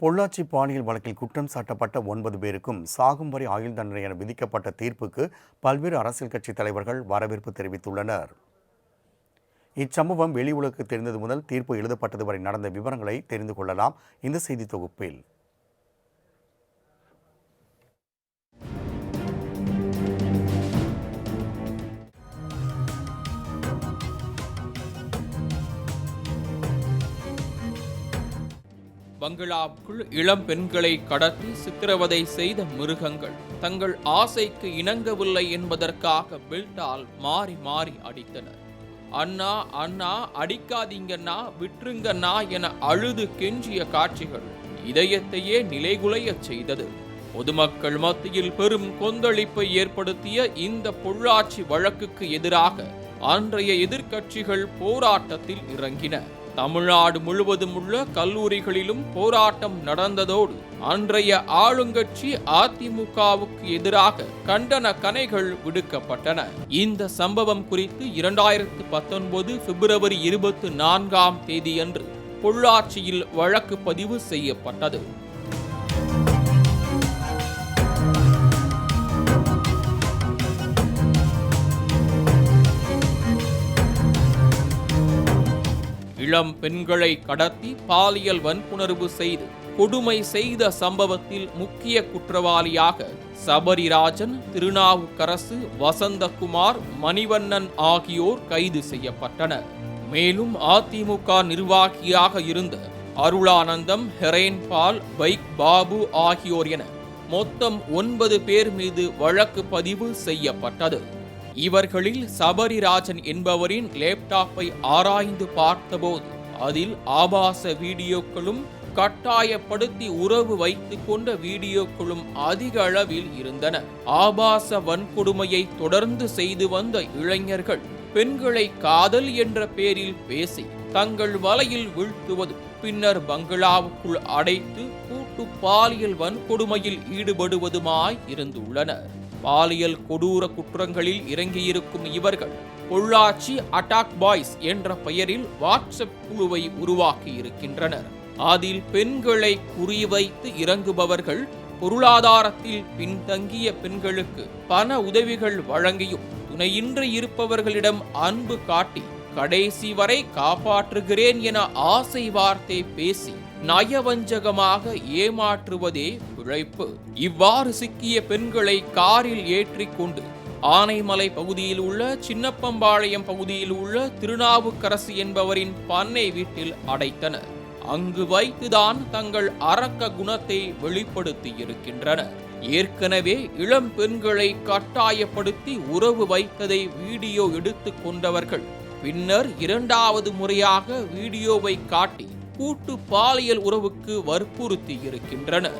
பொள்ளாச்சி பாலியல் வழக்கில் குற்றம் சாட்டப்பட்ட ஒன்பது பேருக்கும் சாகும் வரை ஆயுள் தண்டனை என விதிக்கப்பட்ட தீர்ப்புக்கு பல்வேறு அரசியல் கட்சி தலைவர்கள் வரவேற்பு தெரிவித்துள்ளனர். இச்சம்பவம் வெளி உலகுக்கு தெரிந்தது முதல் தீர்ப்பு எழுதப்பட்டது வரை நடந்த விவரங்களை தெரிந்து கொள்ளலாம். இந்த செய்தி தொகுப்பில் பங்களாவுக்குள் இளம் பெண்களை கடத்தி சித்திரவதை செய்த மிருகங்கள். தங்கள் ஆசைக்கு இணங்கவில்லை என்பதற்காக பில்டால் மாறி மாறி அடித்தனர். அண்ணா அண்ணா அடிக்காதீங்கண்ணா விற்றுங்கண்ணா என அழுது கெஞ்சிய காட்சிகள் இதயத்தையே நிலைகுலையச் செய்தது. பொதுமக்கள் மத்தியில் பெரும் கொந்தளிப்பை ஏற்படுத்திய இந்த பொள்ளாச்சி வழக்குக்கு எதிராக அன்றைய எதிர்க்கட்சிகள் போராட்டத்தில் இறங்கின. தமிழ்நாடு முழுவதும் உள்ள கல்லூரிகளிலும் போராட்டம் நடந்ததோடு அன்றைய ஆளுங்கட்சி அதிமுகவுக்கு எதிராக கண்டன கனைகள் விடுக்கப்பட்டன. இந்த சம்பவம் குறித்து இரண்டாயிரத்து பத்தொன்பது பிப்ரவரி இருபத்தி நான்காம் தேதியன்று பொள்ளாச்சியில் வழக்கு பதிவு செய்யப்பட்டது. இளம் பெண்களை கடத்தி பாலியல் வன்புணர்வு செய்து கொடுமை செய்த சம்பவத்தில் முக்கிய குற்றவாளியாக சபரிராஜன் திருநாவுக்கரசு வசந்தகுமார் மணிவண்ணன் ஆகியோர் கைது செய்யப்பட்டனர். மேலும் அதிமுக நிர்வாகியாக இருந்த அருளானந்தம் ஹெரேன் பால் பைக் பாபு ஆகியோர் என மொத்தம் ஒன்பது பேர் மீது வழக்கு பதிவு செய்யப்பட்டது. இவர்களில் சபரிராஜன் என்பவரின் லேப்டாப்பை ஆராய்ந்து பார்த்தபோது அதில் ஆபாச வீடியோக்களும் கட்டாயப்படுத்தி உறவு வைத்து கொண்ட வீடியோக்களும் அதிக அளவில் இருந்தன. ஆபாச வன்கொடுமையை தொடர்ந்து செய்து வந்த இளைஞர்கள் பெண்களை காதல் என்ற பேரில் பேசி தங்கள் வலையில் வீழ்த்துவது பின்னர் பங்களாவுக்குள் அடைத்து கூட்டு பாலியல் வன்கொடுமையில் ஈடுபடுவதுமாய் இருந்துள்ளனர். பாலியல் கொடூர குற்றங்களில் இறங்கியிருக்கும் இவர்கள் பொள்ளாச்சி அட்டாக் பாய்ஸ் என்ற பெயரில் வாட்ஸ்அப் குழுவை உருவாக்கி இருக்கின்றனர் அதில் பெண்களை குறிவைத்து இறங்குபவர்கள் பொருளாதாரத்தில் பின்தங்கிய பெண்களுக்கு பண உதவிகள் வழங்கியும் துணையின்றி இருப்பவர்களிடம் அன்பு காட்டி கடைசி வரை காப்பாற்றுகிறேன் என ஆசை வார்த்தை பேசி நயவஞ்சகமாக ஏமாற்றுவதே பிழைப்பு இவ்வாறு சிக்கிய பெண்களை காரில் ஏற்றிக்கொண்டு ஆனைமலை பகுதியில் உள்ள சின்னப்பம்பாளையம் பகுதியில் உள்ள திருநாவுக்கரசு என்பவரின் பண்ணை வீட்டில் அடைத்தனர். அங்கு வைத்துதான் தங்கள் அரக்க குணத்தை வெளிப்படுத்தி இருக்கின்றனர் ஏற்கனவே இளம் பெண்களை கட்டாயப்படுத்தி உறவு வைத்ததை வீடியோ எடுத்து கொண்டவர்கள் பின்னர் இரண்டாவது முறையாக வீடியோவை காட்டி கூட்டு பாலியல் உறவுக்கு வற்புறுத்தி இருக்கின்றனர்.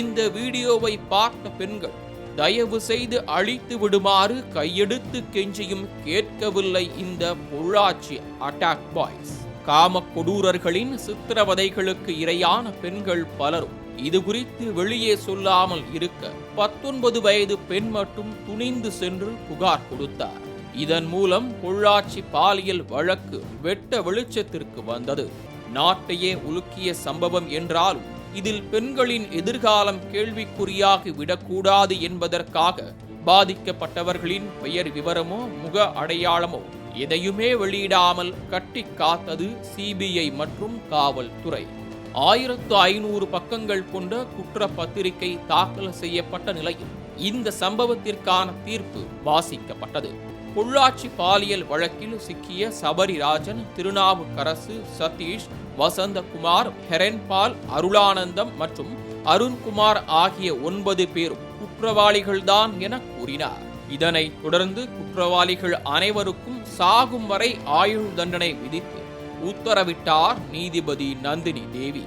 இந்த வீடியோவை பார்த்த பெண்கள் தயவு செய்து அழித்து விடுமாறு கையெடுத்து கெஞ்சியும் கேட்கவில்லை இந்த பொள்ளாச்சி அட்டாக் பாய்ஸ். காம கொடூரர்களின் சித்திரவதைகளுக்கு இரையான பெண்கள் பலரும் இது குறித்து வெளியே சொல்லாமல் இருக்க பத்தொன்பது வயது பெண் மட்டும் துணிந்து சென்று புகார் கொடுத்தார். இதன் மூலம் பொள்ளாச்சி பாலியல் வழக்கு வெட்ட வெளிச்சத்திற்கு வந்தது. நாட்டையே உலுக்கிய சம்பவம் என்றால் இதில் பெண்களின் எதிர்காலம் கேள்விக்குறியாகி விடக்கூடாது என்பதற்காக பாதிக்கப்பட்டவர்களின் பெயர் விவரமோ முக அடையாளமோ எதையுமே வெளியிடாமல் கட்டி காத்தது சிபிஐ மற்றும் காவல்துறை. ஆயிரத்து ஐநூறு பக்கங்கள் கொண்ட குற்றப்பத்திரிகை தாக்கல் செய்யப்பட்ட நிலையில் இந்த சம்பவத்திற்கான தீர்ப்பு வாசிக்கப்பட்டது. பொள்ளாச்சி பாலியல் வழக்கில் சிக்கிய சபரிராஜன் திருநாவுக்கரசு சதீஷ் வசந்தகுமார் ஹெரன்பால் அருளானந்தம் மற்றும் அருண்குமார் ஆகிய ஒன்பது பேரும் குற்றவாளிகள்தான் என கூறினார். இதனைத் தொடர்ந்து குற்றவாளிகள் அனைவருக்கும் சாகும் வரை ஆயுள் தண்டனை விதித்து உத்தரவிட்டார் நீதிபதி நந்தினி தேவி.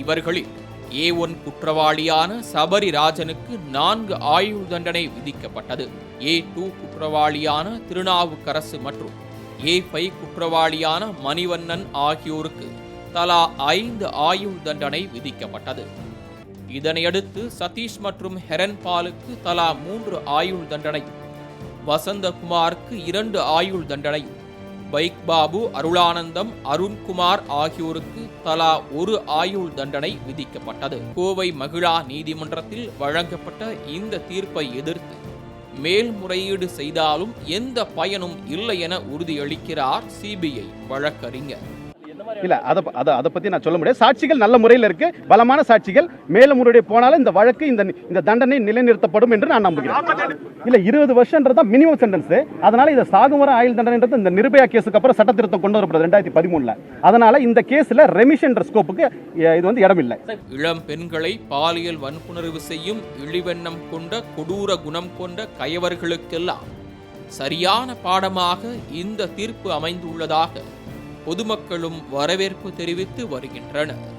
இவர்களில் ஏ ஒன் குற்றவாளியான சபரிராஜனுக்கு நான்கு ஆயுள் தண்டனை விதிக்கப்பட்டது. ஏ டூ குற்றவாளியான திருநாவுக்கரசு மற்றும் ஏ ஃபைவ் குற்றவாளியான மணிவண்ணன் ஆகியோருக்கு தலா ஐந்து ஆயுள் தண்டனை விதிக்கப்பட்டது. இதனையடுத்து சதீஷ் மற்றும் ஹெரன் பாலுக்கு தலா மூன்று ஆயுள் தண்டனையும் வசந்தகுமாருக்கு இரண்டு ஆயுள் தண்டனையும் பைக் பாபு அருளானந்தம் அருண்குமார் ஆகியோருக்கு தலா ஒரு ஆயுள் தண்டனை விதிக்கப்பட்டது. கோவை மகிழா நீதிமன்றத்தில் வழங்கப்பட்ட இந்த தீர்ப்பை எதிர்த்து மேல்முறையீடு செய்தாலும் எந்த பயனும் இல்லை என உறுதியளிக்கிறார் சிபிஐ வழக்கறிஞர். இல்ல அதை அதை அதை பத்தி நான் சொல்ல முடியாது. சாட்சிகள் நல்ல முறையில் இருக்கு. பலமான சாட்சிகள். மேலும் மேல்முறையீடு போனாலும் இந்த வழக்கு இந்த இந்த தண்டனை நிலைநிறுத்தப்படும் என்று நான் நம்புகிறேன். இல்ல இருபது வருஷம்ன்றது தான் மினிமம் சென்டென்ஸ் அதனால சாகும் வர ஆயுள் தண்டனைன்றது இந்த நிர்பயா கேஸுக்கு அப்புறம் சட்ட திருத்தம் கொண்டு வரப்படுது ரெண்டாயிரத்தி பதிமூணுல. அதனால இந்த கேஸ்ல ரெமிஷன் ஸ்கோப்புக்கு இது வந்து இடம் இல்லை இளம் பெண்களை பாலியல் வன்புணர்வு செய்யும் இழிவெண்ணம் கொண்ட கொடூர குணம் கொண்ட கயவர்களுக்கெல்லாம் சரியான பாடமாக இந்த தீர்ப்பு அமைந்துள்ளதாக பொதுமக்களும் வரவேற்பு தெரிவித்து வருகின்றனர்.